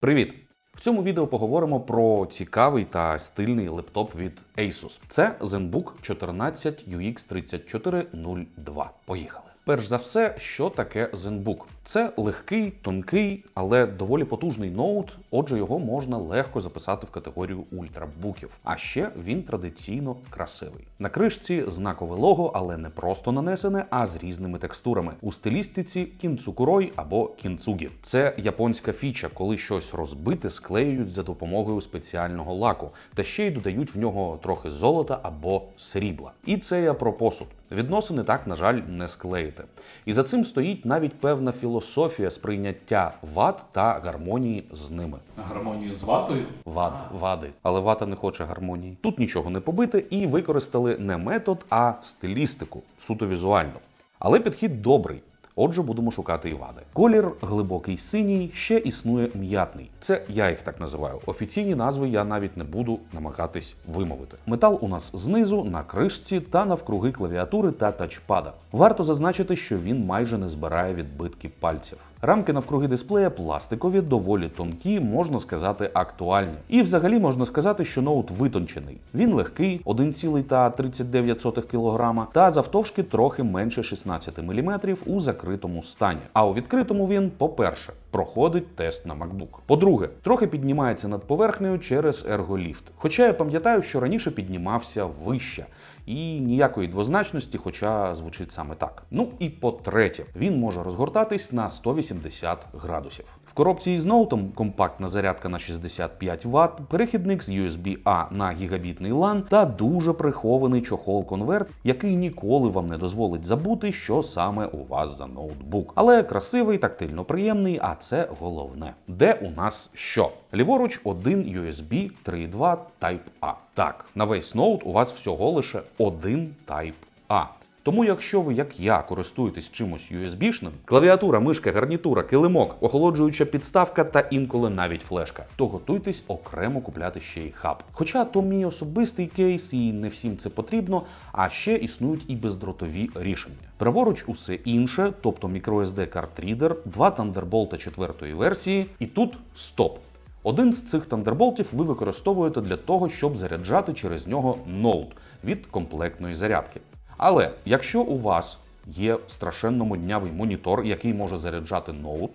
Привіт! В цьому відео поговоримо про цікавий та стильний лептоп від Asus. Це ZenBook 14 UX 3402. Поїхали. Перш за все, що таке ZenBook? Це легкий, тонкий, але доволі потужний ноут. Отже, його можна легко записати в категорію ультрабуків. А ще він традиційно красивий. На кришці знакове лого, але не просто нанесене, а з різними текстурами. У стилістиці кінцукурой або кінцугі. Це японська фіча, коли щось розбите склеюють за допомогою спеціального лаку, та ще й додають в нього трохи золота або срібла. І це я про посуд. Відносини так, на жаль, не склеїте. І за цим стоїть навіть певна філософія сприйняття вад та гармонії з ними. гармонію з ватою. Вад, вади, але вата не хоче гармонії. Тут нічого не побити і використали не метод, а стилістику, суто візуально. Але підхід добрий. Отже, будемо шукати і вади. Колір глибокий синій, ще існує м'ятний. Це я їх так називаю. Офіційні назви я навіть не буду намагатись вимовити. Метал у нас знизу, на кришці та навкруги клавіатури та тачпада. Варто зазначити, що він майже не збирає відбитки пальців. Рамки навкруги дисплея пластикові, доволі тонкі, можна сказати, актуальні. І взагалі можна сказати, що ноут витончений. Він легкий, 1,39 кг, та завтовшки трохи менше 16 мм у закритому стані. А у відкритому він, по-перше, проходить тест на MacBook. По-друге, трохи піднімається над поверхнею через ерголіфт. Хоча я пам'ятаю, що раніше піднімався вище. І ніякої двозначності, хоча звучить саме так. Ну і по-третє, він може розгортатись на 180 градусів. Коробці із ноутом компактна зарядка на 65 Вт, перехідник з USB-A на гігабітний LAN та дуже прихований чохол-конверт, який ніколи вам не дозволить забути, що саме у вас за ноутбук. Але красивий, тактильно приємний, а це головне. Де у нас що? Ліворуч один USB 3.2 Type-A. Так, на весь ноут у вас всього лише один Type-A. Тому, якщо ви, як я, користуєтесь чимось USB-шним, клавіатура, мишка, гарнітура, килимок, охолоджуюча підставка та інколи навіть флешка, то готуйтесь окремо купляти ще й хаб. Хоча то мій особистий кейс і не всім це потрібно, а ще існують і бездротові рішення. Праворуч усе інше, тобто microSD картрідер, два Thunderbolt четвертої версії, і тут стоп. Один з цих тандерболтів ви використовуєте для того, щоб заряджати через нього ноут від комплектної зарядки. Але якщо у вас є страшенно моднявий монітор, який може заряджати ноут,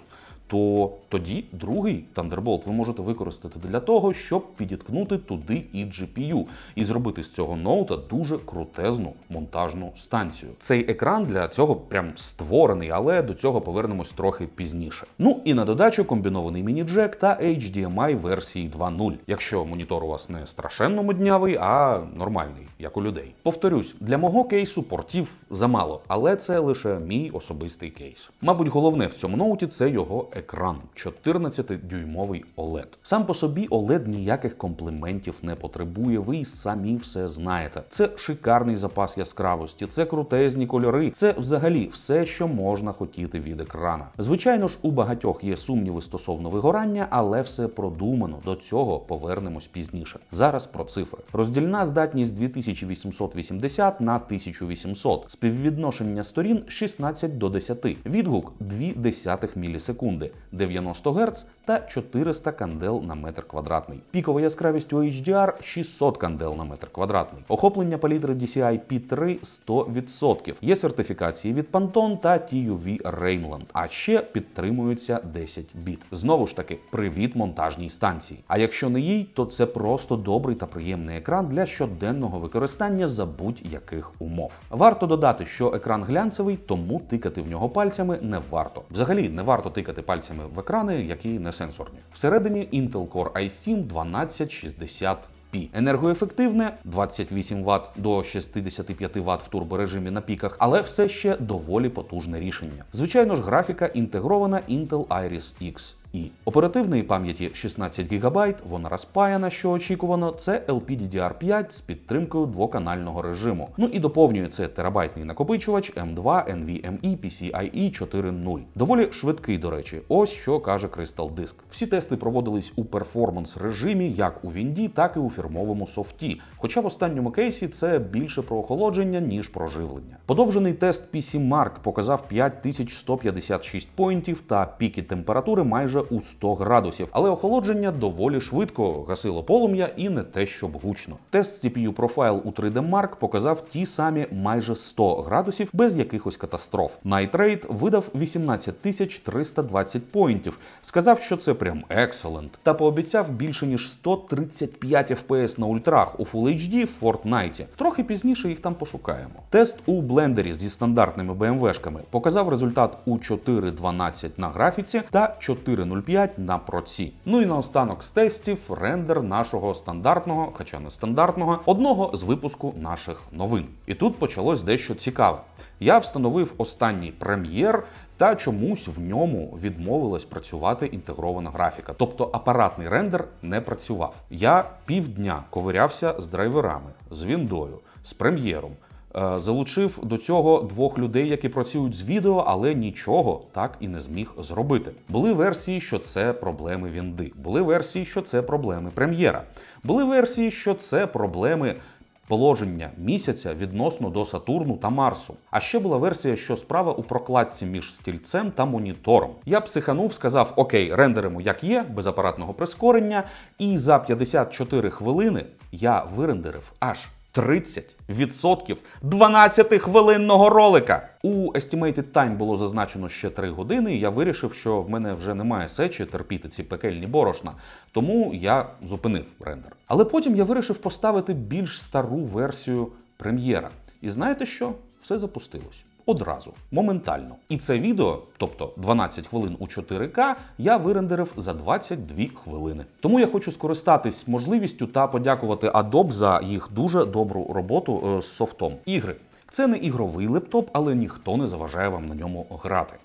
то тоді другий Thunderbolt ви можете використати для того, щоб підіткнути туди і GPU і зробити з цього ноута дуже крутезну монтажну станцію. Цей екран для цього прям створений, але до цього повернемось трохи пізніше. Ну і на додачу комбінований міні-джек та HDMI версії 2.0, якщо монітор у вас не страшенно моднявий, а нормальний, як у людей. Повторюсь, для мого кейсу портів замало, але це лише мій особистий кейс. Мабуть, головне в цьому ноуті це його екран 14-дюймовий OLED. Сам по собі OLED ніяких компліментів не потребує. Ви й самі все знаєте. Це шикарний запас яскравості, це крутезні кольори, це взагалі все, що можна хотіти від екрана. Звичайно ж, у багатьох є сумніви стосовно вигорання, але все продумано. До цього повернемось пізніше. Зараз про цифри. Роздільна здатність 2880 на 1800. Співвідношення сторін 16 до 10. Відгук 2 десятих мілісекунди, 90 Гц та 400 кандел на метр квадратний. Пікова яскравість у HDR 600 кандел на метр квадратний. Охоплення палітри DCI P3 100%. Є сертифікації від Pantone та TUV Rainland. А ще підтримуються 10 біт. Знову ж таки, привіт монтажній станції. А якщо не їй, то це просто добрий та приємний екран для щоденного використання за будь-яких умов. Варто додати, що екран глянцевий, тому тикати в нього пальцями не варто. Взагалі не варто тикати пальцями в екрани, які не сенсорні. Всередині Intel Core i7 1260 P. Енергоефективне 28 Вт до 65 Вт в турборежимі на піках, але все ще доволі потужне рішення. Звичайно ж, графіка інтегрована Intel Iris X. І оперативної пам'яті 16 ГБ, вона розпаяна, що очікувано, це LPDDR5 з підтримкою двоканального режиму. Ну і доповнює це терабайтний накопичувач M2 NVMe PCIe 4.0. Доволі швидкий, до речі. Ось що каже Crystal Disk. Всі тести проводились у перформанс режимі, як у Вінді, так і у фірмовому софті. Хоча в останньому кейсі це більше про охолодження, ніж про живлення. Подовжений тест PC Mark показав 5156 поінтів та піки температури майже у 100 градусів, але охолодження доволі швидко гасило полум'я і не те, щоб гучно. Тест CPU Profile у 3D Mark показав ті самі майже 100 градусів без якихось катастроф. Night Raid видав 18 320 поінтів, сказав, що це прям excellent, та пообіцяв більше ніж 135 FPS на ультрах у Full HD в Fortnite. Трохи пізніше їх там пошукаємо. Тест у блендері зі стандартними BMW-шками показав результат у 4.12 на графіці та 4.05 на проці. Ну і наостанок з тестів рендер нашого стандартного, хоча не стандартного, одного з випуску наших новин. І тут почалось дещо цікаве. Я встановив останній прем'єр. Та чомусь в ньому відмовилась працювати інтегрована графіка. Тобто апаратний рендер не працював. Я півдня ковирявся з драйверами, з віндою, з прем'єром. Е, Залучив до цього двох людей, які працюють з відео, але нічого так і не зміг зробити. Були версії, що це проблеми вінди. Були версії, що це проблеми прем'єра. Були версії, що це проблеми положення місяця відносно до Сатурну та Марсу. А ще була версія, що справа у прокладці між стільцем та монітором. Я психанув, сказав: Окей, рендеримо як є, без апаратного прискорення, і за 54 хвилини я вирендерив аж 30% 12-хвилинного ролика. У Estimated Time було зазначено ще 3 години. і Я вирішив, що в мене вже немає сечі терпіти ці пекельні борошна, тому я зупинив рендер. Але потім я вирішив поставити більш стару версію прем'єра. І знаєте що? Все запустилось. Одразу, моментально. І це відео, тобто 12 хвилин у 4К, я вирендерив за 22 хвилини. Тому я хочу скористатись можливістю та подякувати Adobe за їх дуже добру роботу е, з софтом. Ігри. Це не ігровий лептоп, але ніхто не заважає вам на ньому грати.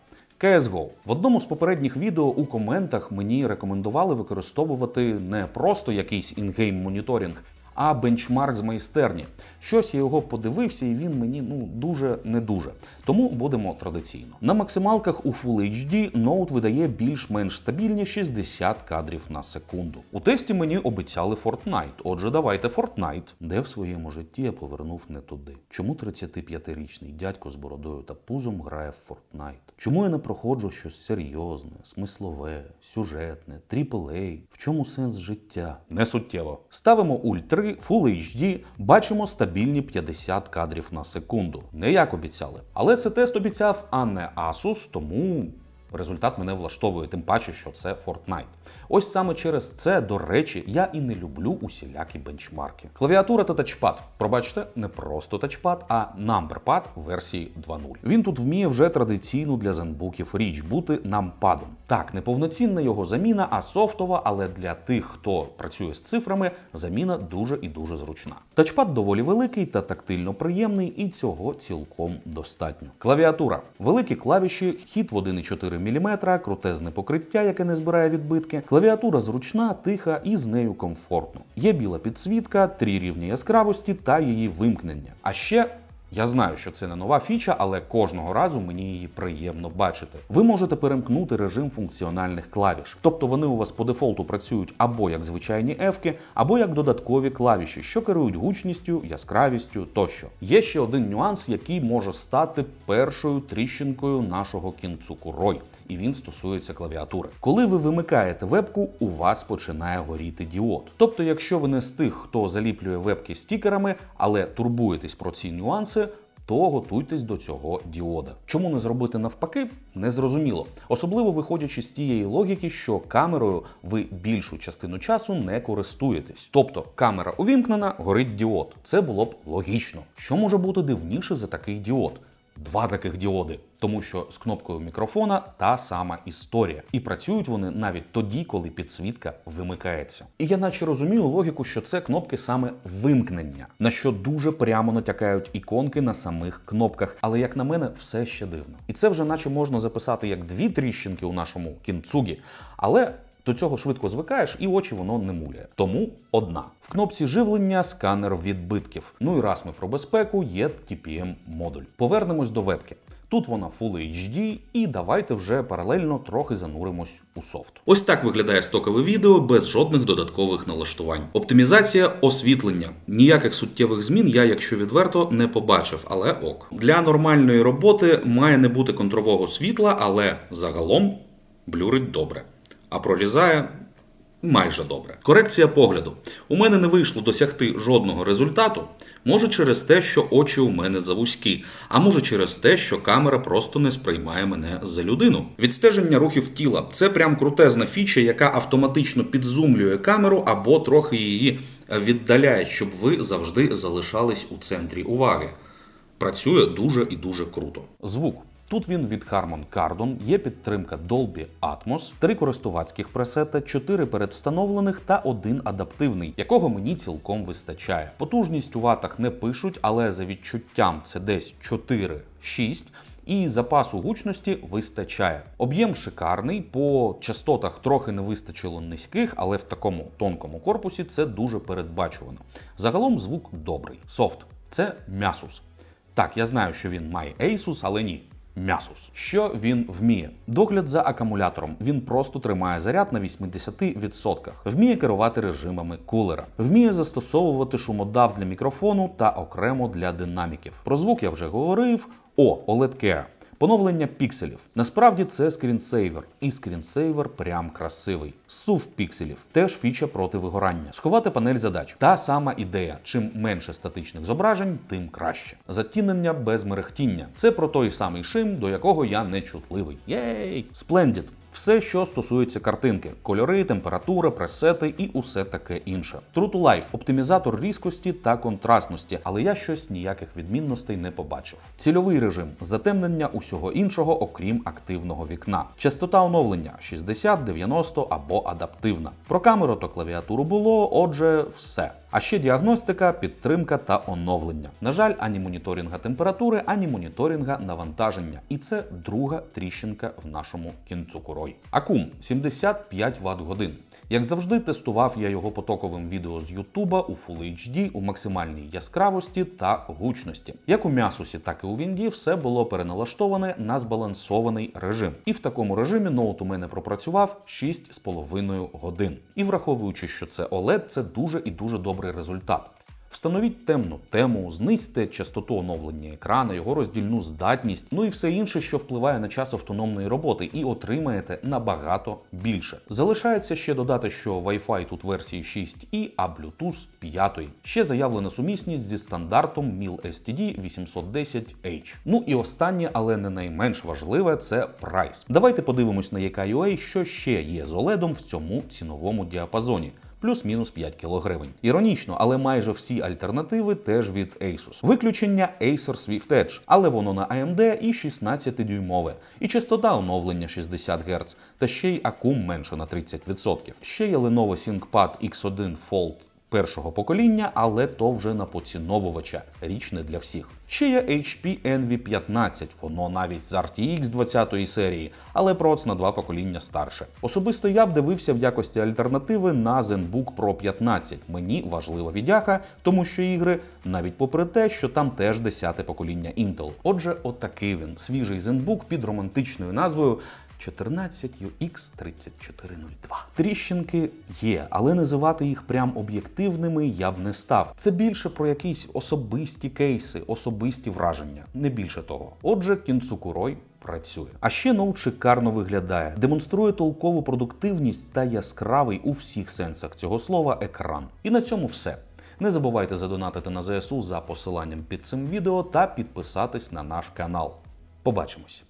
CSGO. В одному з попередніх відео у коментах мені рекомендували використовувати не просто якийсь інгейм моніторинг, а бенчмарк з майстерні. Щось я його подивився, і він мені ну дуже не дуже. Тому будемо традиційно. На максималках у Full HD ноут видає більш-менш стабільні 60 кадрів на секунду. У тесті мені обіцяли Fortnite. Отже, давайте Fortnite. Де в своєму житті я повернув не туди. Чому 35-річний дядько з бородою та пузом грає в Fortnite? Чому я не проходжу щось серйозне, смислове, сюжетне, AAA? В чому сенс життя? Не суттєво. Ставимо ульт 3, Full HD, бачимо стабільні 50 кадрів на секунду. Не як обіцяли. Але це тест обіцяв, а не Asus, тому результат мене влаштовує, тим паче, що це Fortnite. Ось саме через це, до речі, я і не люблю усілякі бенчмарки. Клавіатура та тачпад. Пробачте, не просто тачпад, а numberpad версії 2.0. Він тут вміє вже традиційну для зенбуків річ бути нампадом. Так, неповноцінна його заміна, а софтова, але для тих, хто працює з цифрами, заміна дуже і дуже зручна. Тачпад доволі великий та тактильно приємний, і цього цілком достатньо. Клавіатура. Великі клавіші, хід в 1,4 мм, крутезне покриття, яке не збирає відбитки. Клавіатура зручна, тиха і з нею комфортно. Є біла підсвітка, три рівні яскравості та її вимкнення. А ще я знаю, що це не нова фіча, але кожного разу мені її приємно бачити. Ви можете перемкнути режим функціональних клавіш, тобто вони у вас по дефолту працюють або як звичайні ефки, або як додаткові клавіші, що керують гучністю, яскравістю тощо. Є ще один нюанс, який може стати першою тріщинкою нашого кінцуку рой. І він стосується клавіатури. Коли ви вимикаєте вебку, у вас починає горіти діод. Тобто, якщо ви не з тих, хто заліплює вебки стікерами, але турбуєтесь про ці нюанси, то готуйтесь до цього діода. Чому не зробити навпаки, незрозуміло. Особливо виходячи з тієї логіки, що камерою ви більшу частину часу не користуєтесь. Тобто камера увімкнена, горить діод. Це було б логічно. Що може бути дивніше за такий діод? Два таких діоди, тому що з кнопкою мікрофона та сама історія, і працюють вони навіть тоді, коли підсвітка вимикається. І я наче розумію логіку, що це кнопки саме вимкнення, на що дуже прямо натякають іконки на самих кнопках. Але як на мене, все ще дивно. І це вже наче можна записати як дві тріщинки у нашому кінцугі, але. До цього швидко звикаєш і очі воно не муляє. Тому одна. В кнопці живлення сканер відбитків. Ну і раз ми про безпеку, є TPM модуль. Повернемось до вебки. Тут вона Full HD, і давайте вже паралельно трохи зануримось у софт. Ось так виглядає стокове відео без жодних додаткових налаштувань. Оптимізація освітлення. Ніяких суттєвих змін я, якщо відверто, не побачив, але ок. Для нормальної роботи має не бути контрового світла, але загалом блюрить добре. А прорізає майже добре. Корекція погляду. У мене не вийшло досягти жодного результату. Може через те, що очі у мене завузькі, а може через те, що камера просто не сприймає мене за людину. Відстеження рухів тіла це прям крутезна фіча, яка автоматично підзумлює камеру або трохи її віддаляє, щоб ви завжди залишались у центрі уваги. Працює дуже і дуже круто. Звук. Тут він від Harman Kardon, є підтримка Dolby Atmos, три користувацьких пресета, чотири передвстановлених та один адаптивний, якого мені цілком вистачає. Потужність у ватах не пишуть, але за відчуттям це десь 4-6. І запасу гучності вистачає. Об'єм шикарний, по частотах трохи не вистачило низьких, але в такому тонкому корпусі це дуже передбачувано. Загалом звук добрий. Софт це Мясус. Так, я знаю, що він має Asus, але ні. Мясус. Що він вміє? Догляд за акумулятором. Він просто тримає заряд на 80%. Вміє керувати режимами кулера. Вміє застосовувати шумодав для мікрофону та окремо для динаміків. Про звук я вже говорив. О, OLED Care. Поновлення пікселів. Насправді це скрінсейвер, і скрінсейвер прям красивий. Сув пікселів теж фіча проти вигорання. Сховати панель задач. Та сама ідея. Чим менше статичних зображень, тим краще. Затінення без мерехтіння. Це про той самий шим, до якого я не чутливий. Єй! Splendid. Все, що стосується картинки, кольори, температура, пресети і усе таке інше. True to Life – оптимізатор різкості та контрастності, але я щось ніяких відмінностей не побачив. Цільовий режим затемнення усього іншого, окрім активного вікна. Частота оновлення 60, 90 або адаптивна. Про камеру та клавіатуру було, отже, все. А ще діагностика, підтримка та оновлення. На жаль, ані моніторинга температури, ані моніторинга навантаження. І це друга тріщинка в нашому кінцу кінцукурой. Акум 75 Вт годин. Як завжди, тестував я його потоковим відео з Ютуба у Full HD у максимальній яскравості та гучності. Як у м'ясусі, так і у Вінді все було переналаштоване на збалансований режим. І в такому режимі ноут у мене пропрацював 6,5 годин. І враховуючи, що це OLED, це дуже і дуже добрий результат. Встановіть темну тему, знизьте частоту оновлення екрана, його роздільну здатність, ну і все інше, що впливає на час автономної роботи, і отримаєте набагато більше. Залишається ще додати, що Wi-Fi тут версії 6 а Bluetooth 5. Ще заявлена сумісність зі стандартом MIL STD 810H. Ну і останнє, але не найменш важливе, це прайс. Давайте подивимось на EKUA, що ще є з OLED в цьому ціновому діапазоні плюс-мінус 5 кг. Іронічно, але майже всі альтернативи теж від Asus. Виключення Acer Swift Edge, але воно на AMD і 16-дюймове, і частота оновлення 60 Гц, та ще й акум менше на 30%. Ще є Lenovo ThinkPad X1 Fold першого покоління, але то вже на поціновувача, річ не для всіх. Ще є HP Envy 15, воно навіть з RTX 20 серії, але проц на два покоління старше. Особисто я б дивився в якості альтернативи на ZenBook Pro 15. Мені важлива відяха, тому що ігри, навіть попри те, що там теж 10 покоління Intel. Отже, отакий він, свіжий ZenBook під романтичною назвою 14UX3402. Тріщинки є, але називати їх прям об'єктивними я б не став. Це більше про якісь особисті кейси, особисті враження, не більше того. Отже, кінцукурой працює. А ще ноут шикарно виглядає, демонструє толкову продуктивність та яскравий у всіх сенсах цього слова екран. І на цьому все. Не забувайте задонатити на ЗСУ за посиланням під цим відео та підписатись на наш канал. Побачимось!